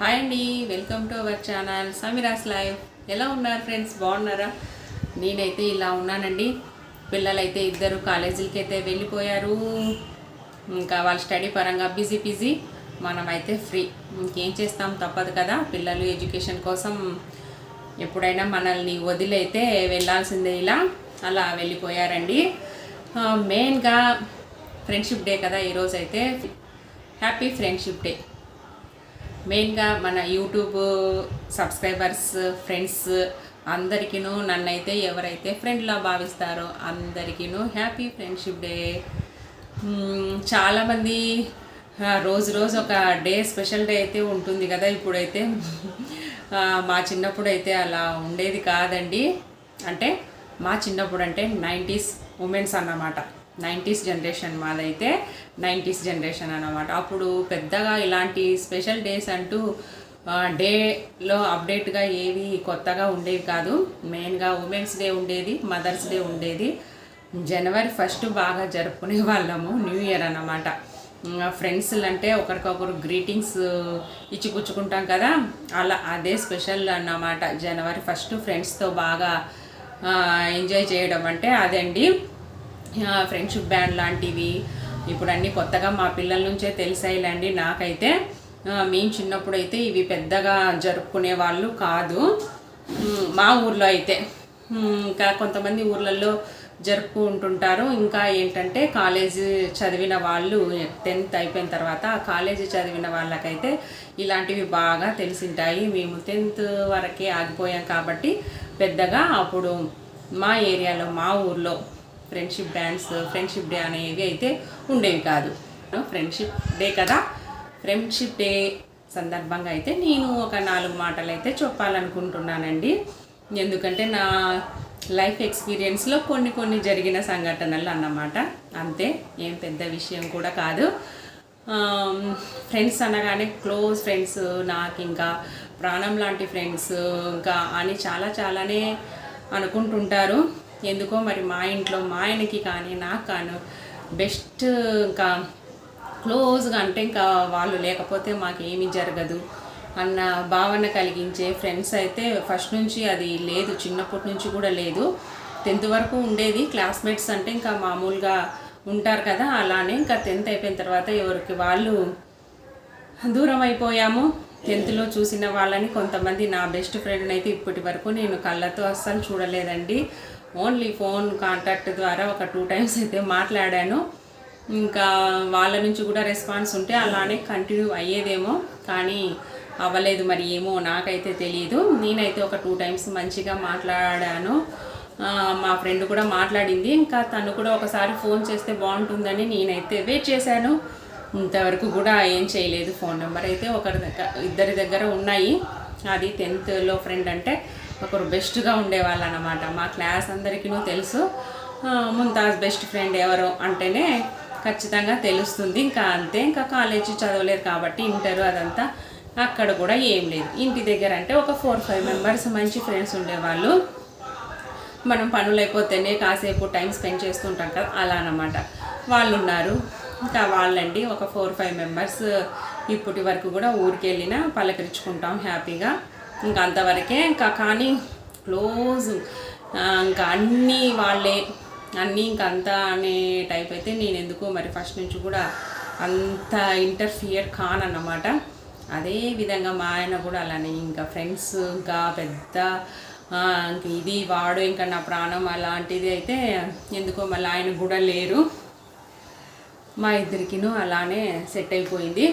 Hi అండి welcome to our channel Sameera's live ఎలా ఉన్నారు ఫ్రెండ్స్ బాగున్నారా? నేనైతే ఇలా ఉన్నానండి. పిల్లలైతే ఇద్దరు కాలేజీలకి అయితే వెళ్ళిపోయారు. ఇంకా వాళ్ళ స్టడీ పరంగా బిజీ బిజీ. మనమైతే ఫ్రీ. ఇంకేం చేస్తాం? తప్పదు కదా. పిల్లలు ఎడ్యుకేషన్ కోసం ఎప్పుడైనా మనల్ని వదిలైతే వెళ్ళాల్సిందే ఇలా. అలా వెళ్ళిపోయారండి. మెయిన్గా ఫ్రెండ్షిప్ డే కదా ఈరోజు అయితే హ్యాపీ ఫ్రెండ్షిప్ డే మెయిన్గా మన యూట్యూబ్ సబ్స్క్రైబర్స్ ఫ్రెండ్స్ అందరికీను నన్నైతే ఎవరైతే ఫ్రెండ్లా భావిస్తారో అందరికీను హ్యాపీ ఫ్రెండ్షిప్ డే. చాలామంది రోజు రోజు ఒక డే స్పెషల్ డే అయితే ఉంటుంది కదా ఇప్పుడైతే. మా చిన్నప్పుడు అయితే అలా ఉండేది కాదండి. అంటే మా చిన్నప్పుడు అంటే నైంటీస్ ఉమెన్స్ అన్నమాట. నైంటీస్ జనరేషన్ మాదైతే నైంటీస్ జనరేషన్ అన్నమాట. అప్పుడు పెద్దగా ఇలాంటి స్పెషల్ డేస్ అంటూ డేలో అప్డేట్గా ఏవి కొత్తగా ఉండేవి కాదు. మెయిన్గా ఉమెన్స్ డే ఉండేది మదర్స్ డే ఉండేది. జనవరి ఫస్ట్ బాగా జరుపుకునే వాళ్ళము న్యూ ఇయర్ అన్నమాట. ఫ్రెండ్స్ అంటే ఒకరికొకరు గ్రీటింగ్స్ ఇచ్చిపుచ్చుకుంటాం కదా అలా అదే స్పెషల్ అన్నమాట. జనవరి ఫస్ట్ ఫ్రెండ్స్తో బాగా ఎంజాయ్ చేయడం అంటే అదండి. ఫ్రెండ్షిప్ బ్యాండ్ లాంటివి. ఇప్పుడు అన్నీ కొత్తగా మా పిల్లల నుంచే తెలిసాయిలేండి. నాకైతే మేము చిన్నప్పుడు అయితే ఇవి పెద్దగా జరుపుకునే వాళ్ళు కాదు. మా ఊర్లో అయితే. ఇంకా కొంతమంది ఊర్లలో జరుపుకుంటుంటారు ఇంకా ఏంటంటే కాలేజీ చదివిన వాళ్ళు టెన్త్ అయిపోయిన తర్వాత ఆ కాలేజీ చదివిన వాళ్ళకైతే ఇలాంటివి బాగా తెలిసింటాయి. మేము టెన్త్ వరకే ఆగిపోయాం కాబట్టి పెద్దగా అప్పుడు మా ఏరియాలో మా ఊర్లో ఫ్రెండ్షిప్ డ్యాన్స్ ఫ్రెండ్షిప్ డే అనేవి అయితే ఉండేవి కాదు. ఫ్రెండ్షిప్ డే కదా. ఫ్రెండ్షిప్ డే సందర్భంగా అయితే నేను ఒక నాలుగు మాటలు అయితే చెప్పాలనుకుంటున్నానండి. ఎందుకంటే నా లైఫ్ ఎక్స్పీరియన్స్లో కొన్ని కొన్ని జరిగిన సంఘటనలు అన్నమాట. అంతే ఏం పెద్ద విషయం కూడా కాదు. ఫ్రెండ్స్ అనగానే క్లోజ్ ఫ్రెండ్స్ నాకు ఇంకా ప్రాణం లాంటి ఫ్రెండ్స్ ఇంకా అని చాలా చాలానే అనుకుంటుంటారు. ఎందుకో మరి మా ఇంట్లో మా ఆయనకి కానీ నాకు కానీ బెస్ట్ ఇంకా క్లోజ్గా అంటే ఇంకా వాళ్ళు లేకపోతే మాకు ఏమీ జరగదు అన్న భావన కలిగించే ఫ్రెండ్స్ అయితే ఫస్ట్ నుంచి అది లేదు చిన్నప్పటి నుంచి కూడా లేదు. టెన్త్ వరకు ఉండేది క్లాస్మేట్స్ అంటే ఇంకా మామూలుగా ఉంటారు కదా అలానే ఇంకా టెన్త్ అయిపోయిన తర్వాత ఎవరికి వాళ్ళు దూరం అయిపోయాము. టెన్త్లో చూసిన వాళ్ళని కొంతమంది నా బెస్ట్ ఫ్రెండ్ని అయితే ఇప్పటి వరకు నేను కళ్ళతో అస్సలు చూడలేదండి. ఓన్లీ ఫోన్ కాంటాక్ట్ ద్వారా ఒక టూ టైమ్స్ అయితే మాట్లాడాను. ఇంకా వాళ్ళ నుంచి కూడా రెస్పాన్స్ ఉంటే అలానే కంటిన్యూ అయ్యేదేమో కానీ అవ్వలేదు మరి ఏమో నాకైతే తెలియదు నేనైతే ఒక టూ టైమ్స్ మంచిగా మాట్లాడాను. మా ఫ్రెండ్ కూడా మాట్లాడింది. ఇంకా తను కూడా ఒకసారి ఫోన్ చేస్తే బాగుంటుందని నేనైతే వెయిట్ చేశాను. ఇంతవరకు కూడా ఏం చేయలేదు. ఫోన్ నెంబర్ అయితే ఒకరి దగ్గర ఇద్దరి దగ్గర ఉన్నాయి. అది టెన్త్లో ఫ్రెండ్ అంటే ఒకరు బెస్ట్గా ఉండేవాళ్ళు అనమాట మా క్లాస్ అందరికీ తెలుసు. ముంతాజ్ బెస్ట్ ఫ్రెండ్ ఎవరు అంటేనే ఖచ్చితంగా తెలుస్తుంది. ఇంకా అంతే ఇంకా కాలేజీ చదవలేదు కాబట్టి ఇంటర్ అదంతా అక్కడ కూడా ఏం లేదు. ఇంటి దగ్గర అంటే ఒక ఫోర్ ఫైవ్ మెంబర్స్ మంచి ఫ్రెండ్స్ ఉండేవాళ్ళు. మనం పనులు అయిపోతేనే కాసేపు టైం స్పెండ్ చేస్తుంటాం కదా అలా అనమాట వాళ్ళు ఉన్నారు ఇంకా వాళ్ళండి. ఒక ఫోర్ ఫైవ్ మెంబర్స్ ఇప్పటి వరకు కూడా ఊరికి వెళ్ళినా పలకరించుకుంటాం హ్యాపీగా. ఇంకా అంతవరకే ఇంకా కానీ క్లోజ్. ఇంకా అన్నీ వాళ్ళే. అన్నీ ఇంకా అంతా అనే టైప్ అయితే నేను ఎందుకో మరి ఫస్ట్ నుంచి కూడా అంత ఇంటర్ఫియర్ కాన్ అన్నమాట అదే విధంగా మా ఆయన కూడా అలానే ఇంకా ఫ్రెండ్స్ ఇంకా పెద్ద ఇంక ఇది వాడు ఇంకా నా ప్రాణం అలాంటిది అయితే ఎందుకో మళ్ళీ ఆయన కూడా లేరు. మా ఇద్దరికినూ అలానే సెట్ అయిపోయింది.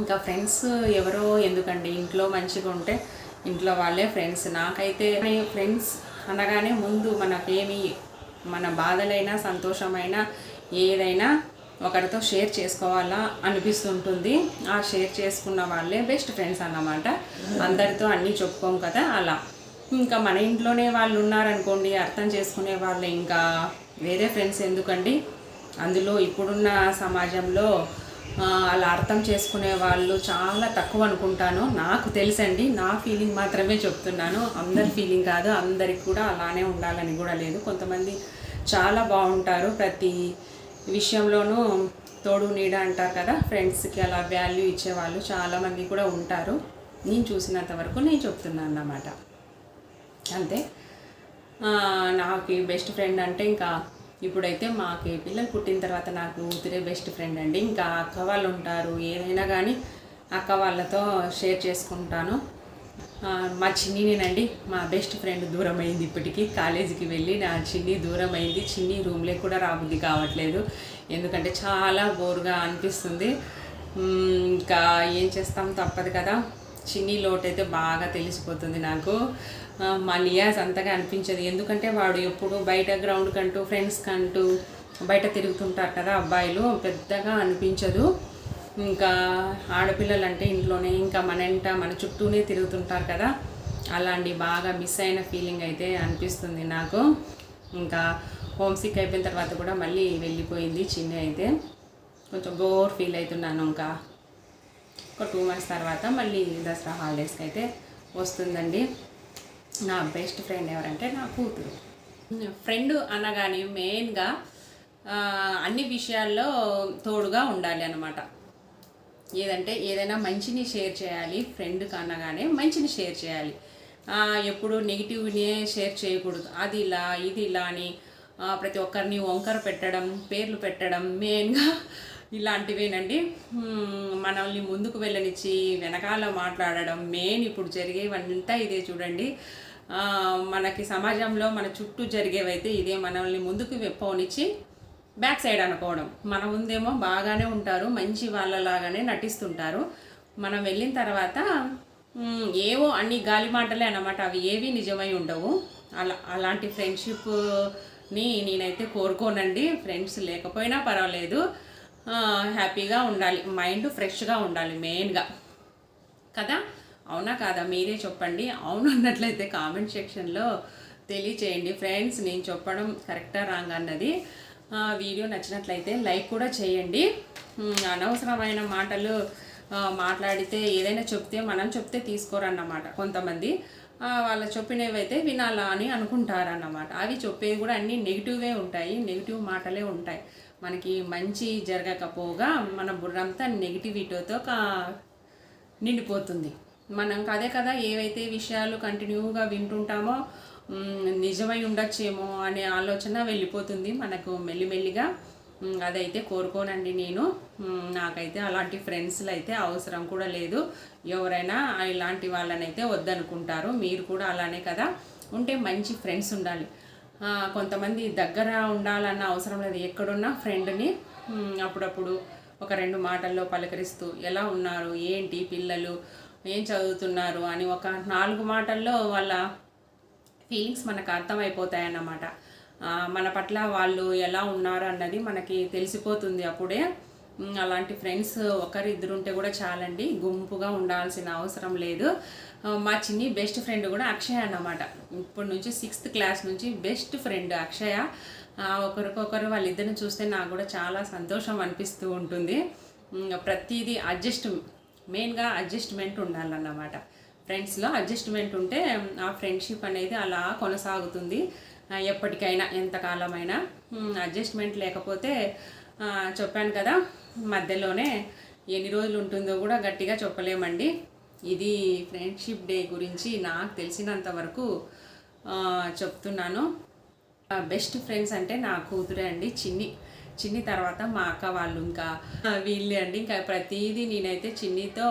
ఇంకా ఫ్రెండ్స్ ఎవరో ఎందుకండి ఇంట్లో మంచిగా ఉంటే ఇంట్లో వాళ్ళే ఫ్రెండ్స్. నాకైతే ఫ్రెండ్స్ అనగానే ముందు మనకేమి మన బాధలైనా సంతోషమైనా ఏదైనా ఒకరితో షేర్ చేసుకోవాలా అనిపిస్తుంటుంది. ఆ షేర్ చేసుకున్న వాళ్ళే బెస్ట్ ఫ్రెండ్స్ అన్నమాట. అందరితో అన్నీ చెప్పుకోం కదా అలా. ఇంకా మన ఇంట్లోనే వాళ్ళు ఉన్నారనుకోండి అర్థం చేసుకునే వాళ్ళు. ఇంకా వేరే ఫ్రెండ్స్ ఎందుకండి? అందులో ఇప్పుడున్న సమాజంలో అలా అర్థం చేసుకునే వాళ్ళు చాలా తక్కువ అనుకుంటాను. నాకు తెలుసండి నా ఫీలింగ్ మాత్రమే చెప్తున్నాను. అందరి ఫీలింగ్ కాదు అందరికి కూడా అలానే ఉండాలని కూడా లేదు. కొంతమంది చాలా బాగుంటారు. ప్రతి విషయంలోనూ తోడు నీడ అంటారు కదా ఫ్రెండ్స్కి అలా వాల్యూ ఇచ్చేవాళ్ళు చాలామంది కూడా ఉంటారు. నేను చూసినంత వరకు నేను చెప్తున్నాను అన్నమాట. అంతే. నాకు బెస్ట్ ఫ్రెండ్ అంటే ఇంకా ఇప్పుడైతే మాకు పిల్లలు పుట్టిన తర్వాత నాకు కూతురే బెస్ట్ ఫ్రెండ్ అండి. ఇంకా అక్క వాళ్ళు ఉంటారు ఏదైనా కానీ అక్క వాళ్ళతో షేర్ చేసుకుంటాను. మా చిన్నినేనండి మా బెస్ట్ ఫ్రెండ్ దూరం అయింది ఇప్పటికీ. కాలేజీకి వెళ్ళి నా చిన్ని దూరం అయింది చిన్ని రూమ్లో కూడా రాబుద్ది కావట్లేదు. ఎందుకంటే చాలా బోరుగా అనిపిస్తుంది. ఇంకా ఏం చేస్తాం తప్పదు కదా. చిన్ని లోటు అయితే బాగా తెలిసిపోతుంది నాకు. మా నియాజ్ అంతగా అనిపించదు. ఎందుకంటే వాడు ఎప్పుడు బయట గ్రౌండ్ కంటూ ఫ్రెండ్స్ కంటూ బయట తిరుగుతుంటారు కదా అబ్బాయిలు పెద్దగా అనిపించదు. ఇంకా ఆడపిల్లలు అంటే ఇంట్లోనే ఇంకా మన ఇంట మన చుట్టూనే తిరుగుతుంటారు కదా. అలాంటి బాగా మిస్ అయిన ఫీలింగ్ అయితే అనిపిస్తుంది నాకు. ఇంకా హోమ్ సిక్ అయిపోయిన తర్వాత కూడా మళ్ళీ వెళ్ళిపోయింది చిన్న అయితే. కొంచెం బోర్ ఫీల్ అవుతున్నాను ఇంకా. ఒక టూ మంత్స్ తర్వాత మళ్ళీ దసరా హాలిడేస్కి అయితే వస్తుందండి. నా బెస్ట్ ఫ్రెండ్ ఎవరంటే నా కూతురు. ఫ్రెండ్ అనగానే మెయిన్గా అన్ని విషయాల్లో తోడుగా ఉండాలి అన్నమాట. ఏదంటే ఏదైనా మంచిని షేర్ చేయాలి ఫ్రెండ్ అనగానే మంచిని షేర్ చేయాలి. ఎప్పుడు నెగిటివ్నే షేర్ చేయకూడదు. అది ఇలా ఇది ఇలా అని ప్రతి ఒక్కరిని వంకర పెట్టడం పేర్లు పెట్టడం మెయిన్గా ఇలాంటివేనండి. మనల్ని ముందుకు వెళ్ళనిచ్చి వెనకాల మాట్లాడడం మెయిన్ ఇప్పుడు జరిగేవంతా ఇదే చూడండి. మనకి సమాజంలో మన చుట్టూ జరిగేవైతే ఇదే మనల్ని ముందుకు పోనిచ్చి బ్యాక్ సైడ్ అనుకోవడం. మన ముందేమో బాగానే ఉంటారు మంచి వాళ్ళలాగానే నటిస్తుంటారు. మనం వెళ్ళిన తర్వాత ఏవో అన్ని గాలి మాటలే అన్నమాట. అవి ఏవి నిజమై ఉండవు. అలా అలాంటి ఫ్రెండ్షిప్ని నేనైతే కోరుకోనండి. ఫ్రెండ్స్ లేకపోయినా పర్వాలేదు. హ్యాపీగా ఉండాలి. మైండ్ ఫ్రెష్గా ఉండాలి మెయిన్గా. కదా? అవునా కాదా? మీరే చెప్పండి. అవును అన్నట్లయితే కామెంట్ సెక్షన్లో తెలియచేయండి. ఫ్రెండ్స్ నేను చెప్పడం కరెక్టా రాంగ్ అన్నది. వీడియో నచ్చినట్లయితే లైక్ కూడా చేయండి. అనవసరమైన మాటలు మాట్లాడితే ఏదైనా చెప్తే మనం చెప్తే తీసుకోరన్నమాట కొంతమంది. వాళ్ళ చెప్పినవైతే వినాలా అని అనుకుంటారన్నమాట. అవి చెప్పేవి కూడా అన్నీ నెగిటివే ఉంటాయి నెగిటివ్ మాటలే ఉంటాయి. మనకి మంచి జరగకపోగా మన బుర్రంతా నెగిటివిటీతో కా నిండిపోతుంది. మనం అదే కదా ఏవైతే విషయాలు కంటిన్యూగా వింటుంటామో నిజమై ఉండొచ్చేమో అనే ఆలోచన వెళ్ళిపోతుంది మనకు మెల్లిమెల్లిగా. అదైతే కోరుకోనండి నేను. నాకైతే అలాంటి ఫ్రెండ్స్లు అయితే అవసరం కూడా లేదు. ఎవరైనా ఇలాంటి వాళ్ళనైతే వద్దనుకుంటారు. మీరు కూడా అలానే కదా. ఉంటే మంచి ఫ్రెండ్స్ ఉండాలి. కొంతమంది దగ్గర ఉండాలన్న అవసరం లేదు. ఎక్కడున్నా ఫ్రెండ్ని అప్పుడప్పుడు ఒక రెండు మాటల్లో పలకరిస్తూ ఎలా ఉన్నారు ఏంటి పిల్లలు ఏం చదువుతున్నారు అని ఒక నాలుగు మాటల్లో వాళ్ళ ఫీలింగ్స్ మనకు అర్థమైపోతాయన్నమాట. మన పట్ల వాళ్ళు ఎలా ఉన్నారు అన్నది మనకి తెలిసిపోతుంది అప్పుడే. అలాంటి ఫ్రెండ్స్ ఒకరు ఇద్దరు ఉంటే కూడా చాలండి. గుంపుగా ఉండాల్సిన అవసరం లేదు. మా చిన్ని బెస్ట్ ఫ్రెండ్ కూడా అక్షయ అన్నమాట. ఇప్పటి నుంచి సిక్స్త్ క్లాస్ నుంచి బెస్ట్ ఫ్రెండ్ అక్షయ. ఒకరికొకరు వాళ్ళిద్దరిని చూస్తే నాకు కూడా చాలా సంతోషం అనిపిస్తూ ఉంటుంది. ప్రతిదీ అడ్జస్ట్ మెయిన్గా అడ్జస్ట్మెంట్ ఉండాలన్నమాట. ఫ్రెండ్స్లో అడ్జస్ట్మెంట్ ఉంటే ఆ ఫ్రెండ్షిప్ అనేది అలా కొనసాగుతుంది. ఎప్పటికైనా ఎంతకాలమైనా. అడ్జస్ట్మెంట్ లేకపోతే చెప్పాను కదా మధ్యలోనే ఎన్ని రోజులు ఉంటుందో కూడా గట్టిగా చెప్పలేమండి. ఇది ఫ్రెండ్షిప్ డే గురించి నాకు తెలిసినంత వరకు చెప్తున్నాను. బెస్ట్ ఫ్రెండ్స్ అంటే నా కూతురే అండి చిన్ని. చిన్ని తర్వాత మా అక్క వాళ్ళు ఇంకా వీళ్ళే అండి. ఇంకా ప్రతిదీ నేనైతే చిన్నితో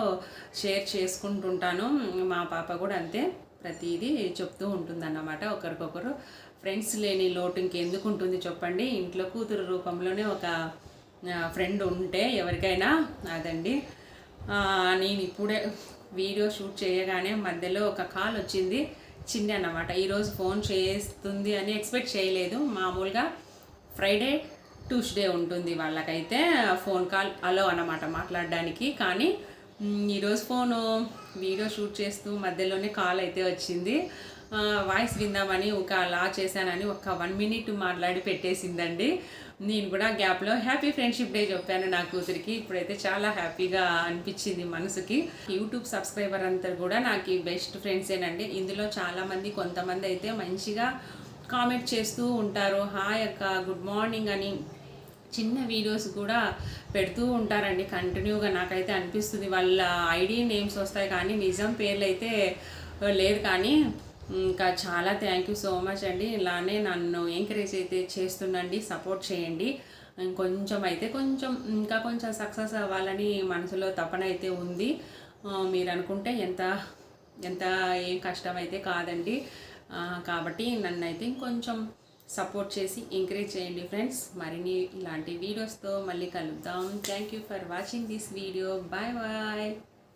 షేర్ చేసుకుంటుంటాను. మా పాప కూడా అంతే ప్రతిదీ చెప్తూ ఉంటుందన్నమాట. ఒకరికొకరు ఫ్రెండ్స్ లేని లోటు ఇంకెందుకు ఉంటుంది చెప్పండి? ఇంట్లో కూతురు రూపంలోనే ఒక ఫ్రెండ్ ఉంటే ఎవరికైనా అదండి. నేను ఇప్పుడే వీడియో షూట్ చేయగానే మధ్యలో ఒక కాల్ వచ్చింది. చిన్న అన్నమాట. ఈరోజు ఫోన్ చేస్తుంది అని ఎక్స్పెక్ట్ చేయలేదు. మామూలుగా ఫ్రైడే ట్యూస్డే ఉంటుంది వాళ్ళకైతే ఫోన్ కాల్ అలో అన్నమాట మాట్లాడడానికి. కానీ ఈరోజు ఫోను వీడియో షూట్ చేస్తూ మధ్యలోనే కాల్ అయితే వచ్చింది. వాయిస్ విందామని ఒక అలా చేశానని ఒక వన్ మినిట్ మాట్లాడి పెట్టేసిందండి. నేను కూడా గ్యాప్లో హ్యాపీ ఫ్రెండ్షిప్ డే చెప్పాను నా కూతురికి. ఇప్పుడైతే చాలా హ్యాపీగా అనిపించింది మనసుకి. యూట్యూబ్ సబ్స్క్రైబర్ అంతా కూడా నాకు బెస్ట్ ఫ్రెండ్సేనండి. ఇందులో చాలామంది కొంతమంది అయితే మంచిగా కామెంట్ చేస్తూ ఉంటారు. హాయ్ అక్క గుడ్ మార్నింగ్ అని చిన్న వీడియోస్ కూడా పెడుతూ ఉంటారండి. కంటిన్యూగా నాకైతే అనిపిస్తుంది. వాళ్ళ ఐడి నేమ్స్ వస్తాయి కానీ నిజం పేర్లు అయితే లేదు కానీ ఇంకా చాలా థ్యాంక్ యూ సో మచ్ అండి. ఇలానే నన్ను ఎంకరేజ్ అయితే చేస్తుండండి సపోర్ట్ చేయండి. కొంచెం అయితే కొంచెం ఇంకా కొంచెం సక్సెస్ అవ్వాలని మనసులో తపన అయితే ఉంది. మీరు అనుకుంటే ఎంత ఎంత ఏం కష్టం అయితే కాదండి. కాబట్టి నన్ను అయితే ఇంకొంచెం సపోర్ట్ చేసి ఎంకరేజ్ చేయండి ఫ్రెండ్స్ మరిన్ని ఇలాంటి వీడియోస్తో మళ్ళీ కలుద్దాం. Thank you for watching this video bye bye